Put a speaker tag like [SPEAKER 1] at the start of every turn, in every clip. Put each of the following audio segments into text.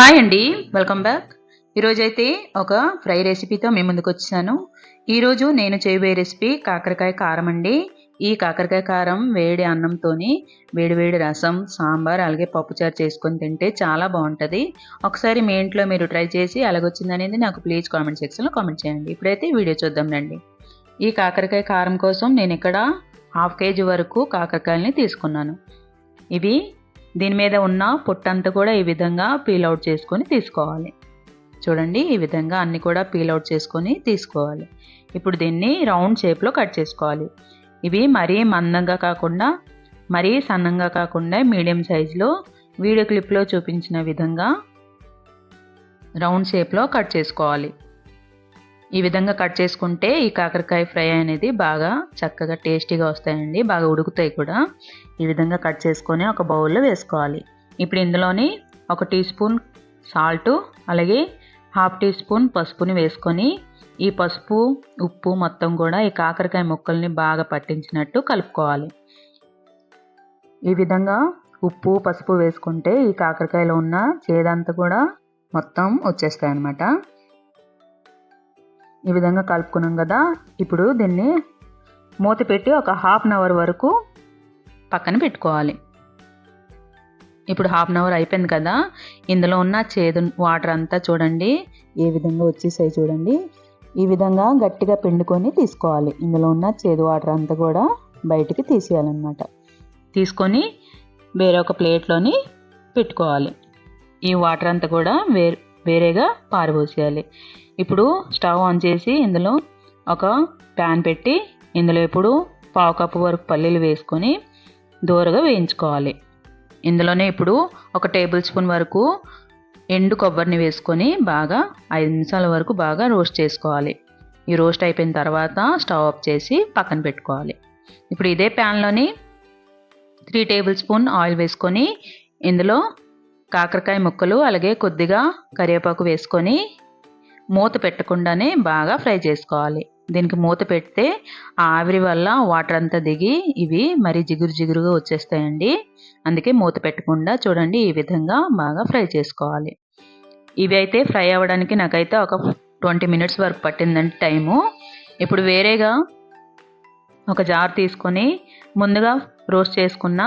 [SPEAKER 1] Hi అండి welcome back ఈరోజైతే ఒక ఫ్రై రెసిపీతో మీ ముందుకు వచ్చాను ఈరోజు నేను చేయబోయే రెసిపీ కాకరకాయ కారం అండి. ఈ కాకరకాయ కారం వేడి అన్నంతోని వేడి వేడి రసం సాంబార్ అలాగే పప్పుచారు చేసుకొని తింటే చాలా బాగుంటుంది. ఒకసారి మీ ఇంట్లో మీరు ట్రై చేసి అలాగొచ్చిందనేది నాకు ప్లీజ్ కామెంట్ సెక్షన్లో కామెంట్ చేయండి. ఇప్పుడైతే వీడియో చూద్దాం రండి. ఈ కాకరకాయ కారం కోసం నేను ఇక్కడ హాఫ్ కేజీ వరకు కాకరకాయలని తీసుకున్నాను. ఇవి దీని మీద ఉన్న పొట్టంతా కూడా ఈ విధంగా పీల్ అవుట్ చేసుకొని తీసుకోవాలి. చూడండి ఈ విధంగా అన్ని కూడా పీల్ అవుట్ చేసుకొని తీసుకోవాలి. ఇప్పుడు దీన్ని రౌండ్ షేప్లో కట్ చేసుకోవాలి. ఇవి మరీ మందంగా కాకుండా మరీ సన్నంగా కాకుండా మీడియం సైజులో వీడియో క్లిప్లో చూపించిన విధంగా రౌండ్ షేప్లో కట్ చేసుకోవాలి. ఈ విధంగా కట్ చేసుకుంటే ఈ కాకరకాయ ఫ్రై అనేది బాగా చక్కగా టేస్టీగా వస్తాయండి. బాగా ఉడుకుతాయి కూడా. ఈ విధంగా కట్ చేసుకొని ఒక బౌల్లో వేసుకోవాలి. ఇప్పుడు ఇందులోని ఒక టీ స్పూన్ సాల్ట్ అలాగే హాఫ్ టీ స్పూన్ పసుపుని వేసుకొని ఈ పసుపు ఉప్పు మొత్తం కూడా ఈ కాకరకాయ ముక్కల్ని బాగా పట్టించినట్టు కలుపుకోవాలి. ఈ విధంగా ఉప్పు పసుపు వేసుకుంటే ఈ కాకరకాయలో ఉన్న చేదంతా కూడా మొత్తం వచ్చేస్తాయి అన్నమాట ఈ విధంగా కలుపుకున్నాం కదా. ఇప్పుడు దీన్ని మూత పెట్టి ఒక హాఫ్ అన్ అవర్ వరకు పక్కన పెట్టుకోవాలి. ఇప్పుడు హాఫ్ అన్ అవర్ అయిపోయింది కదా. ఇందులో ఉన్న చేదు వాటర్ అంతా చూడండి. ఏ విధంగా వచ్చేసాయి చూడండి. ఈ విధంగా గట్టిగా పిండుకొని తీసుకోవాలి. ఇందులో ఉన్న చేదు వాటర్ అంతా కూడా బయటికి తీసేయాలన్నమాట. తీసుకొని వేరే ఒక ప్లేట్లోని పెట్టుకోవాలి. ఈ వాటర్ అంతా కూడా వేరే వేరేగా పారబోసేయాలి. ఇప్పుడు స్టవ్ ఆన్ చేసి ఇందులో ఒక ప్యాన్ పెట్టి ఇందులో ఇప్పుడు పావు కప్పు వరకు పల్లీలు వేసుకొని దూరగా వేయించుకోవాలి. ఇందులోనే ఇప్పుడు ఒక టేబుల్ స్పూన్ వరకు ఎండు కొబ్బరిని వేసుకొని బాగా ఐదు నిమిషాల వరకు బాగా రోస్ట్ చేసుకోవాలి. ఈ రోస్ట్ అయిపోయిన తర్వాత స్టవ్ ఆఫ్ చేసి పక్కన పెట్టుకోవాలి. ఇప్పుడు ఇదే ప్యాన్లోని త్రీ టేబుల్ స్పూన్ ఆయిల్ వేసుకొని ఇందులో కాకరకాయ ముక్కలు అలాగే కొద్దిగా కరివేపాకు వేసుకొని మూత పెట్టకుండానే బాగా ఫ్రై చేసుకోవాలి. దీనికి మూత పెడితే ఆ ఆవిరి వల్ల వాటర్ అంతా దిగి ఇవి మరి జిగురు జిగురుగా వచ్చేస్తాయండి. అందుకే మూత పెట్టకుండా చూడండి ఈ విధంగా బాగా ఫ్రై చేసుకోవాలి. ఇవి అయితే ఫ్రై అవ్వడానికి నాకైతే ఒక ట్వంటీ మినిట్స్ వరకు పట్టిందండి టైము. ఇప్పుడు వేరేగా ఒక జార్ తీసుకొని ముందుగా రోస్ట్ చేసుకున్న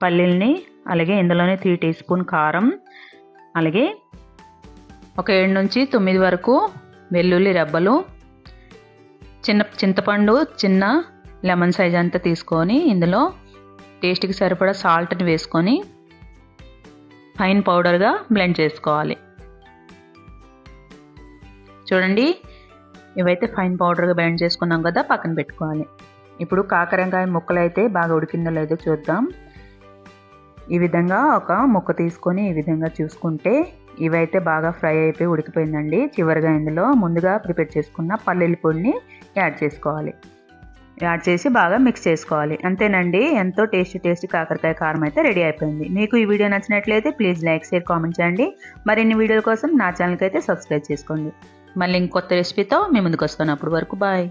[SPEAKER 1] పల్లీల్ని అలాగే ఇందులోనే త్రీ టీ స్పూన్ కారం అలాగే ఒక ఏడు నుంచి తొమ్మిది వరకు వెల్లుల్లి రెబ్బలు చిన్న చింతపండు చిన్న లెమన్ సైజ్ అంతా తీసుకొని ఇందులో టేస్ట్కి సరిపడా సాల్ట్ని వేసుకొని ఫైన్ పౌడర్గా బ్లెండ్ చేసుకోవాలి. చూడండి ఇవైతే ఫైన్ పౌడర్గా బ్లెండ్ చేసుకున్నాం కదా పక్కన పెట్టుకోవాలి. ఇప్పుడు కాకరకాయ ముక్కలు అయితే బాగా ఉడికిందో లేదో చూద్దాం. ఈ విధంగా ఒక ముక్క తీసుకొని ఈ విధంగా చూసుకుంటే ఇవైతే బాగా ఫ్రై అయిపోయి ఉడికిపోయిందండి. చివరిగా ఇందులో ముందుగా ప్రిపేర్ చేసుకున్న పల్లీల పొడిని యాడ్ చేసుకోవాలి. యాడ్ చేసి బాగా మిక్స్ చేసుకోవాలి. అంతేనండి ఎంతో టేస్టీ టేస్టీ కాకరకాయ కారం అయితే రెడీ అయిపోయింది. మీకు ఈ వీడియో నచ్చినట్లయితే ప్లీజ్ లైక్ షేర్ కామెంట్ చేయండి. మరిన్ని వీడియోల కోసం నా ఛానల్కి అయితే సబ్స్క్రైబ్ చేసుకోండి. మళ్ళీ ఇంకొత్త రెసిపీతో మీ ముందుకు వస్తాను. అప్పటి వరకు బాయ్.